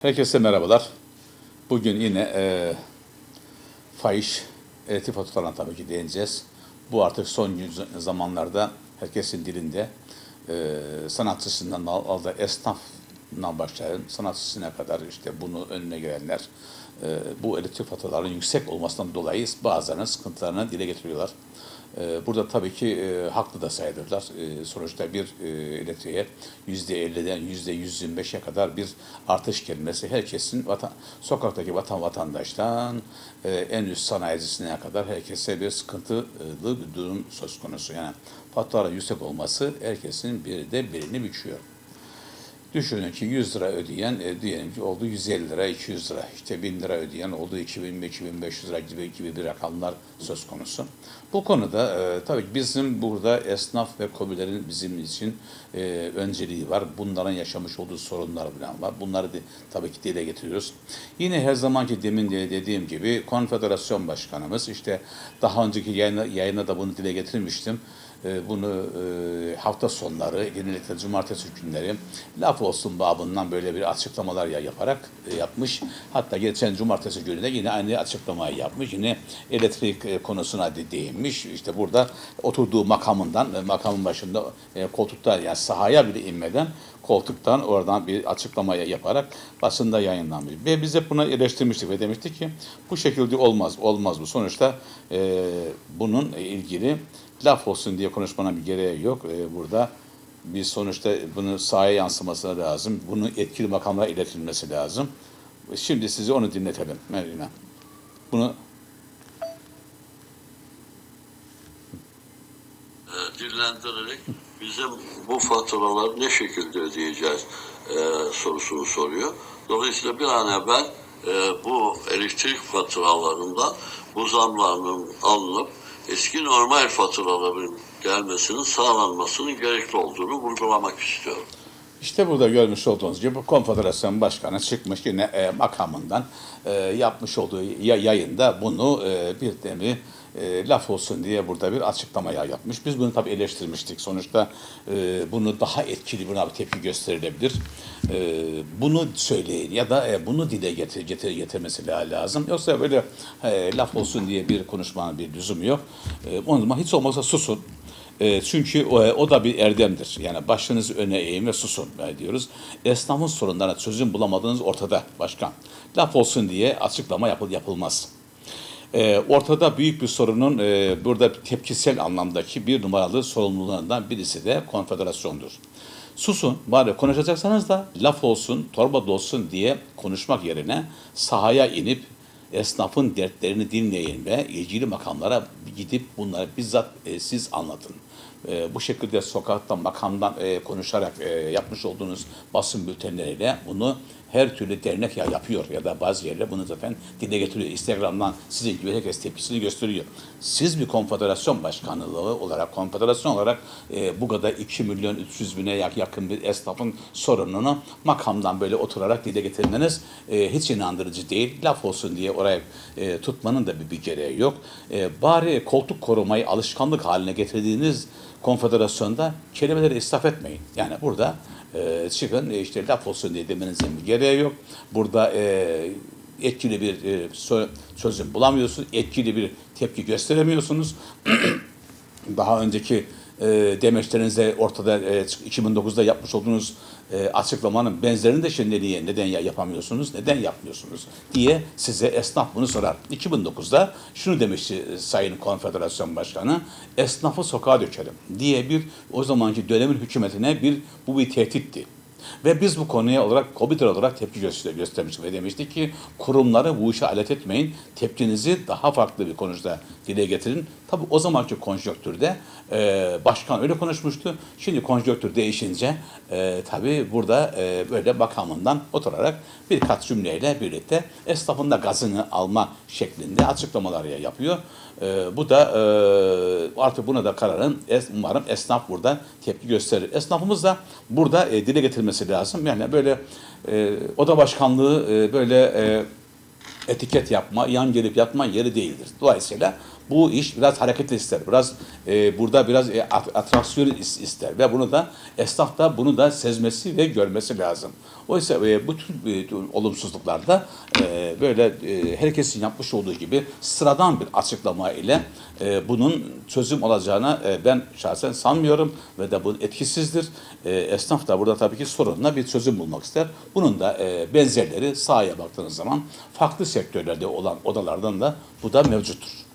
Herkese merhabalar. Bugün yine e, fahiş elektrik faturalarına tabii ki değineceğiz. Bu artık son zamanlarda herkesin dilinde e, sanatçısından al- aldığı esnafından başlayan sanatçısına kadar işte bunu önüne gelenler e, bu elektrik faturalarının yüksek olmasından dolayı bazılarının sıkıntılarını dile getiriyorlar. E, Burada tabii ki e, haklı da sayılırlar. E, sonuçta bir e, elektriğe yüzde 50'den yüzde 125'e kadar bir artış gelmesi herkesin vatan, sokaktaki vatan vatandaştan e, en üst sanayicisine kadar herkese bir sıkıntılı bir durum söz konusu. Yani faturaların yüksek olması herkesin biri de birini biçiyor. Düşünün ki 100 lira ödeyen e, diyelim ki oldu 150 lira, 200 lira, işte 1000 lira ödeyen oldu 2000, 2500 lira gibi gibi bir rakamlar söz konusu. Bu konuda e, tabii bizim burada esnaf ve kobilerin bizim için e, önceliği var. Bunların yaşamış olduğu sorunlar falan var. Bunları da, tabii ki dile getiriyoruz. Yine her zamanki demin de dediğim gibi konfederasyon başkanımız işte daha önceki yayına, yayına da bunu dile getirmiştim. E, bunu e, hafta sonları, genellikle cumartesi günleri laf olsun babından böyle bir açıklamalar ya yaparak e, yapmış. Hatta geçen cumartesi günü de yine aynı açıklamayı yapmış. Yine elektrik e, konusuna de değinmiş. İşte burada oturduğu makamından, makamın başında koltukta yani sahaya bile inmeden koltuktan oradan bir açıklamaya yaparak basında yayınlanmış. Ve biz hep bunu eleştirmiştik ve demiştik ki bu şekilde olmaz, olmaz bu. Sonuçta e, bunun ilgili laf olsun diye konuşmanın bir gereği yok. E, burada biz sonuçta bunu sahaya yansıması lazım. Bunu etkili makamlara iletilmesi lazım. Şimdi size onu dinletelim Merina. Bunu e, dillendirerek bizim bu faturaları ne şekilde ödeyeceğiz e, sorusunu soruyor. Dolayısıyla bir an evvel e, bu elektrik faturalarında bu zamlarının alınıp eski normal faturaların gelmesinin sağlanmasının gerekli olduğunu vurgulamak istiyorum. İşte burada görmüş olduğunuz gibi Konfederasyon Başkanı çıkmış yine e, makamından e, yapmış olduğu ya- yayında bunu e, bir demi e, laf olsun diye burada bir açıklama ya- yapmış. Biz bunu tabii eleştirmiştik. Sonuçta e, bunu daha etkili buna bir tepki gösterilebilir. E, bunu söyleyin ya da e, bunu dile getir, getir, getirmesi la- lazım. Yoksa böyle e, laf olsun diye bir konuşmanın bir lüzumu yok. E, o zaman hiç olmazsa susun. E, çünkü o, o da bir erdemdir. Yani başınızı öne eğin ve susun e, diyoruz. Esnafın sorunlarına çözüm bulamadığınız ortada başkan. Laf olsun diye açıklama yapıl, yapılmaz. E, ortada büyük bir sorunun e, burada tepkisel anlamdaki bir numaralı sorumluluğundan birisi de konfederasyondur. Susun, bari konuşacaksanız da laf olsun, torba dolsun diye konuşmak yerine sahaya inip esnafın dertlerini dinleyin ve ilgili makamlara gidip bunları bizzat e, siz anlatın. E, bu şekilde sokaktan, makamdan e, konuşarak e, yapmış olduğunuz basın bültenleriyle bunu her türlü dernek ya yapıyor ya da bazı yerler bunu zaten dile getiriyor. Instagram'dan sizin gibi herkes tepkisini gösteriyor. Siz bir konfederasyon başkanlığı olarak, konfederasyon olarak e, bu kadar 2 milyon 300 bine yak- yakın bir esnafın sorununu makamdan böyle oturarak dile getirmeniz e, hiç inandırıcı değil. Laf olsun diye oraya e, tutmanın da bir, bir gereği yok. E, bari koltuk korumayı alışkanlık haline getirdiğiniz konfederasyonda kelimeleri israf etmeyin. Yani burada e, çıkın e, işte laf olsun diye demenizin bir gereği yok. Burada e, etkili bir e, sö- çözüm bulamıyorsunuz. Etkili bir tepki gösteremiyorsunuz. Daha önceki e, demeçlerinizde ortada e, 2009'da yapmış olduğunuz e, açıklamanın benzerini de şimdi niye, neden ya yapamıyorsunuz, neden yapmıyorsunuz diye size esnaf bunu sorar. 2009'da şunu demişti e, Sayın Konfederasyon Başkanı, esnafı sokağa dökelim diye bir o zamanki dönemin hükümetine bir bu bir tehditti. Ve biz bu konuya olarak COBİTER olarak tepki göster göstermiştik ve demiştik ki kurumları bu işe alet etmeyin. Tepkinizi daha farklı bir konuşta dile getirin. Tabi o zamanki konjonktürde e, başkan öyle konuşmuştu. Şimdi konjonktür değişince e, tabi burada e, böyle makamından oturarak birkaç cümleyle birlikte esnafın da gazını alma şeklinde açıklamalar yapıyor. E, bu da e, artık buna da kararın es, umarım esnaf burada tepki gösterir. Esnafımız da burada e, dile getirmesi lazım. Yani böyle e, oda başkanlığı e, böyle e, etiket yapma, yan gelip yatma yeri değildir. Dolayısıyla bu iş biraz hareket ister. Biraz e, burada biraz e, at- atraksiyon is- ister ve bunu da esnaf da bunu da sezmesi ve görmesi lazım. Oysa e, bu tür e, olumsuzluklarda e, böyle e, herkesin yapmış olduğu gibi sıradan bir açıklama ile e, bunun çözüm olacağına e, ben şahsen sanmıyorum ve de bu etkisizdir. E, esnaf da burada tabii ki sorununa bir çözüm bulmak ister. Bunun da e, benzerleri sahaya baktığınız zaman farklı sektörlerde olan odalardan da bu da mevcuttur.